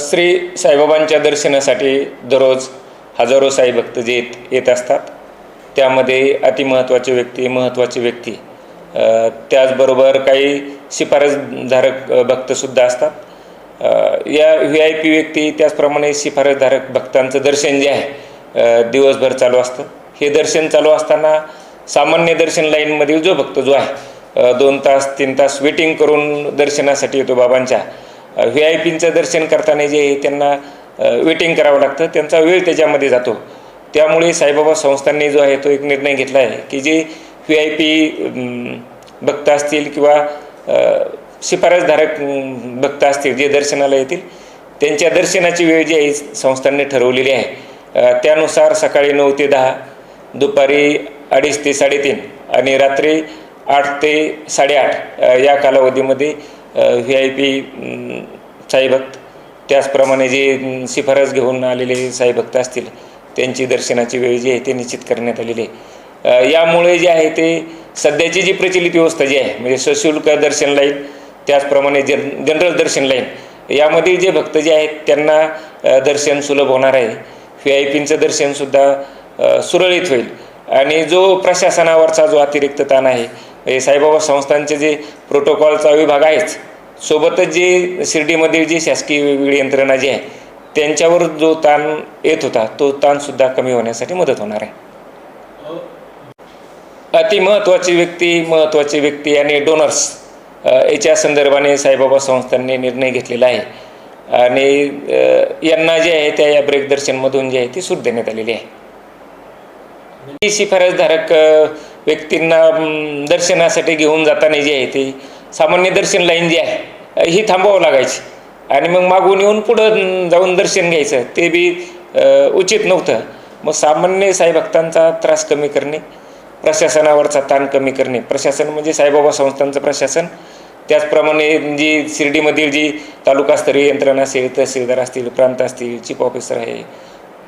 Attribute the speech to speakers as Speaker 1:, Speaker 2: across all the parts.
Speaker 1: श्री साईबाबांच्या दर्शनासाठी दररोज हजारो साई भक्त जे येत येत असतात त्यामध्ये अतिमहत्त्वाचे व्यक्ती महत्त्वाची व्यक्ती. त्याचबरोबर काही शिफारसधारक भक्तसुद्धा असतात. या व्ही आय पी व्यक्ती त्याचप्रमाणे शिफारसधारक भक्तांचं दर्शन जे आहे दिवसभर चालू असतं. हे दर्शन चालू असताना सामान्य दर्शन लाईनमधील जो भक्त जो आहे दोन तास तीन तास वेटिंग करून दर्शनासाठी येतो बाबांच्या. व्ही आय पींचं दर्शन करताना जे आहे त्यांना वेटिंग करावं लागतं त्यांचा वेळ त्याच्यामध्ये जातो. त्यामुळे साईबाबा संस्थांनी जो आहे तो एक निर्णय घेतला आहे की जे व्ही आय पी भक्त असतील किंवा शिफारसधारक भक्त असतील जे दर्शनाला येतील त्यांच्या दर्शनाची वेळ जी आहे संस्थांनी ठरवलेली आहे. त्यानुसार सकाळी नऊ ते दहा दुपारी अडीच ते साडेतीन आणि रात्री आठ ते साडेआठ या कालावधीमध्ये व्ही आय पी साईभक्त त्याचप्रमाणे जे शिफारस घेऊन आलेले साईभक्त असतील त्यांची दर्शनाची वेळ जी आहे ते निश्चित करण्यात आलेली आहे. यामुळे जे आहे ते सध्याची जी प्रचलित व्यवस्था जी आहे म्हणजे सशुल्क दर्शन लाईन त्याचप्रमाणे जन जनरल दर्शन लाईन यामध्ये जे भक्त जे आहेत त्यांना दर्शन सुलभ होणार आहे. व्ही आय पींचं दर्शनसुद्धा सुरळीत होईल. आणि जो प्रशासनावरचा जो अतिरिक्त ताण आहे म्हणजे हे साईबाबा संस्थांचे जे प्रोटोकॉलचा विभाग आहेच सोबतच जे शिर्डीमधील जी शासकीय वेगवेगळी यंत्रणा जी आहे त्यांच्यावर जो ताण येत होता तो ताणसुद्धा कमी होण्यासाठी मदत होणार आहे. अति महत्त्वाची व्यक्ती महत्त्वाची व्यक्ती आणि डोनर्स याच्या संदर्भाने साईबाबा संस्थांनी निर्णय घेतलेला आहे. आणि यांना जे आहे त्या या ब्रेकदर्शनमधून जे आहे ती सूट देण्यात आलेली आहे. ही शिफारसधारक व्यक्तींना दर्शनासाठी घेऊन जाताना जे आहे ते सामान्य दर्शन लाईन जी आहे ही थांबावं लागायची. आणि मग मागून येऊन पुढं जाऊन दर्शन घ्यायचं. ते बी उचित नव्हतं. मग सामान्य साईभक्तांचा त्रास कमी करणे प्रशासनावरचा ताण कमी करणे. प्रशासन म्हणजे साईबाबा संस्थांचं प्रशासन. त्याचप्रमाणे जी शिर्डीमधील जी तालुकास्तरीय यंत्रणा असेल तहसीलदार असतील प्रांत असतील चीफ ऑफिसर आहे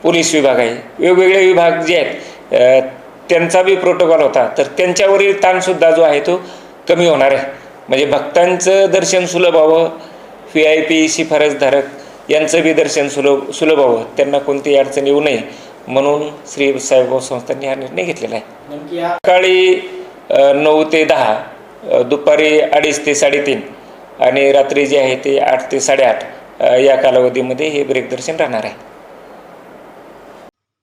Speaker 1: पोलीस विभाग आहे वेगवेगळे विभाग जे आहेत त्यांचा बी प्रोटोकॉल होता. तर त्यांच्यावरील ताणसुद्धा जो आहे तो कमी होणार आहे. म्हणजे भक्तांचं दर्शन सुलभ व्हावं व्ही आय पी शिफारसधारक यांचं बी दर्शन सुलभ सुलभ व्हावं. त्यांना कोणतीही अडचण येऊ नये म्हणून श्री साईबाबा संस्थांनी हा निर्णय घेतलेला आहे. सकाळी नऊ ते दहा दुपारी अडीच ते साडेतीन आणि रात्री जे आहे ते आठ ते साडेआठ या कालावधीमध्ये हे ब्रेक दर्शन राहणार आहे.